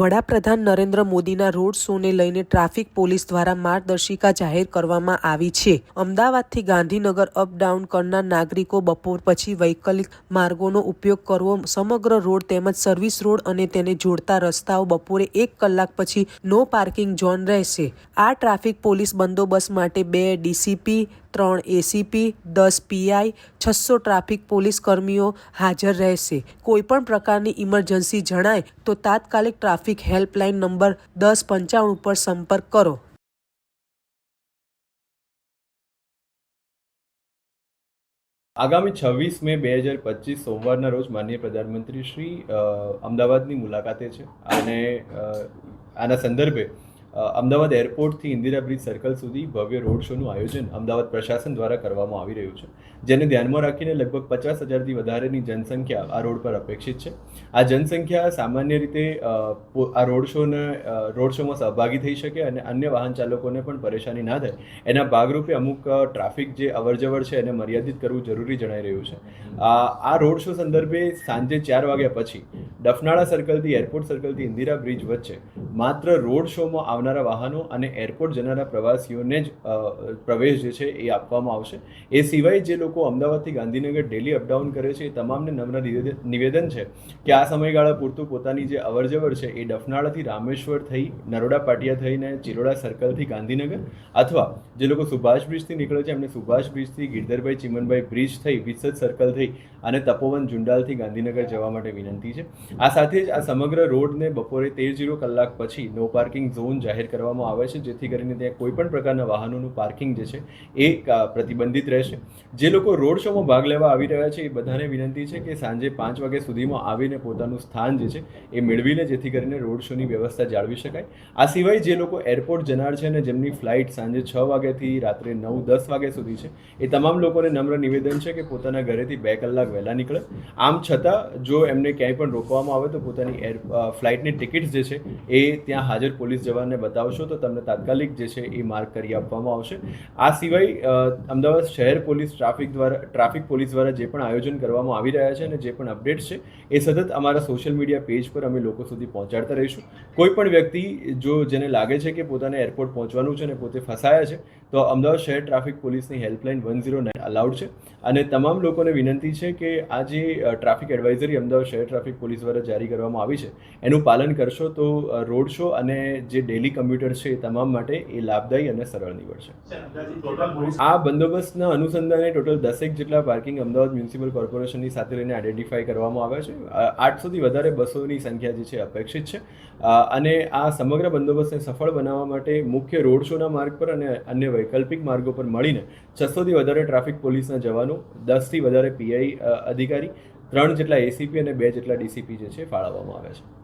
વડાપ્રધાન નરેન્દ્ર મોદીના રોડ શોને લઈને ટ્રાફિક પોલીસ દ્વારા માર્ગદર્શિકા જાહેર કરવામાં આવી છે. અમદાવાદથી ગાંધીનગર અપડાઉન કરનાર નાગરિકો બપોર પછી વૈકલ્પિક માર્ગોનો ઉપયોગ કરવો સમગ્ર રોડ તેમજ સર્વિસ રોડ અને તેને જોડતા રસ્તાઓ બપોરે એક કલાક પછી નો પાર્કિંગ ઝોન રહેશે. આ ટ્રાફિક પોલીસ બંદોબસ્ત માટે બે ડીસીપી ત્રણ એસીપી દસ પીઆઈ છસો ટ્રાફિક પોલીસ કર્મીઓ હાજર રહેશે. કોઈપણ પ્રકારની ઇમરજન્સી જણાય તો તાત્કાલિક ટ્રાફિક હેલ્પલાઇન નંબર દસ પંચાવન ઉપર સંપર્ક કરો. આગામી છવ્વીસ મે બે હજાર પચીસ સોમવારના રોજ માનનીય પ્રધાનમંત્રી શ્રી અમદાવાદની મુલાકાતે છે. અને આના સંદર્ભે અમદાવાદ એરપોર્ટથી ઇન્દિરા બ્રિજ સર્કલ સુધી ભવ્ય રોડ શોનું આયોજન અમદાવાદ પ્રશાસન દ્વારા કરવામાં આવી રહ્યું છે, જેને ધ્યાનમાં રાખીને લગભગ પચાસ હજારથી વધારેની જનસંખ્યા આ રોડ પર અપેક્ષિત છે. આ જનસંખ્યા સામાન્ય રીતે આ રોડ શોને રોડ શોમાં સહભાગી થઈ શકે અને અન્ય વાહન ચાલકોને પણ પરેશાની ના થાય. એના ભાગરૂપે અમુક ટ્રાફિક જે અવરજવર છે એને મર્યાદિત કરવું જરૂરી જણાઈ રહ્યું છે. આ રોડ શો સંદર્ભે સાંજે ચાર વાગ્યા પછી ડફનાળા સર્કલથી એરપોર્ટ સર્કલથી ઇન્દિરા બ્રિજ વચ્ચે માત્ર રોડ શોમાં આવનારા વાહનો અને એરપોર્ટ જનારા પ્રવાસીઓને જ પ્રવેશ જે છે એ આપવામાં આવશે. એ સિવાય જે લોકો અમદાવાદથી ગાંધીનગર ડેલી અપડાઉન કરે છે એ તમામને નમ્ર નિવેદન- છે કે આ સમયગાળા પૂરતું પોતાની જે અવરજવર છે એ ડફનાળાથી રામેશ્વર થઈ, નરોડા પાટિયા થઈને ચિરોડા સર્કલથી ગાંધીનગર અથવા જે લોકો સુભાષ બ્રિજથી નીકળે છે એમને સુભાષ બ્રિજથી ગિરધરભાઈ ચિમનભાઈ બ્રિજ થઈ, વિસદ સર્કલ થઈ અને તપોવન જુંડાલથી ગાંધીનગર જવા માટે વિનંતી છે. આ સાથે જ આ સમગ્ર રોડને બપોરે તેર જીરો કલાક પછી નો પાર્કિંગ ઝોન જાહેર કરવામાં આવે છે, જેથી કરીને ત્યાં કોઈ પણ પ્રકારના વાહનોનું પાર્કિંગ જે છે, એ પ્રતિબંધિત રહેશે. જે લોકો રોડ શોમાં ભાગ લેવા આવી રહ્યા છે, એ બધાને વિનંતી છે કે સાંજે પાંચ વાગ્યા સુધીમાં આવીને પોતાનું સ્થાન જે છે, એ મેળવીને જેથી કરીને રોડ શોની વ્યવસ્થા જાળવી શકાય. આ સિવાય જે લોકો એરપોર્ટ જનાર છે અને જેમની ફ્લાઇટ સાંજે છ વાગ્યાથી રાત્રે નવ, દસ વાગ્યા સુધી છે, એ તમામ લોકોને નમ્ર નિવેદન છે કે પોતાના ઘરેથી બે કલાક વહેલા નીકળે. આમ છતાં, જો એમને ક્યાંય પણ રોકવામાં આવે તો પોતાની એર ફ્લાઇટની ટિકિટ્સ જે છે, એ ત્યાં હાજર પોલીસ જવાનને બતાવશો તો તમને તાત્કાલિક જે છે એ માર્ક કરી આપવામાં આવશે. આ સિવાય અમદાવાદ શહેર પોલીસ ટ્રાફિક દ્વારા, ટ્રાફિક પોલીસ દ્વારા જે પણ આયોજન કરવામાં આવી રહ્યા છે અને જે પણ અપડેટ છે, એ સતત અમારા સોશિયલ મીડિયા પેજ પર અમે લોકો સુધી પહોંચાડતા રહીશું. કોઈ પણ વ્યક્તિ જો જેને લાગે છે કે પોતાને એરપોર્ટ પહોંચવાનું છે અને પોતે ફસાયા છે, તો અમદાવાદ શહેર ટ્રાફિક પોલીસની helpline one zero nine allowed છે. અને તમામ લોકોને વિનંતી છે કે આ જે ટ્રાફિક એડવાઇઝરી અમદાવાદ શહેર ટ્રાફિક પોલીસ દ્વારા જારી કરવામાં આવી છે, એનું પાલન કરશો તો રોડ શો અને જે ડેલી કમ્યુટર છે તમામ માટે એ લાભદાયી અને સરળ નીવડશે આ બંદોબસ્તના અનુસંધાને ટોટલ દસેક જેટલા પાર્કિંગ અમદાવાદ મ્યુનિસિપલ કોર્પોરેશનની સાથે લઈને આઈડેન્ટિફાઈ કરવામાં આવ્યા છે. આઠસોથી વધારે બસોની સંખ્યા જે છે અપેક્ષિત છે. અને આ સમગ્ર બંદોબસ્તને સફળ બનાવવા માટે મુખ્ય રોડ શોના માર્ગ પર અને અન્ય વૈકલ્પિક માર્ગો પર મળીને છસોથી વધારે ટ્રાફિક પોલીસના જવાનો દસથી વધારે પીઆઈ અધિકારી ત્રણ જેટલા એસીપી અને બે જેટલા ડીસીપી જે છે ફાળવવામાં આવ્યા છે.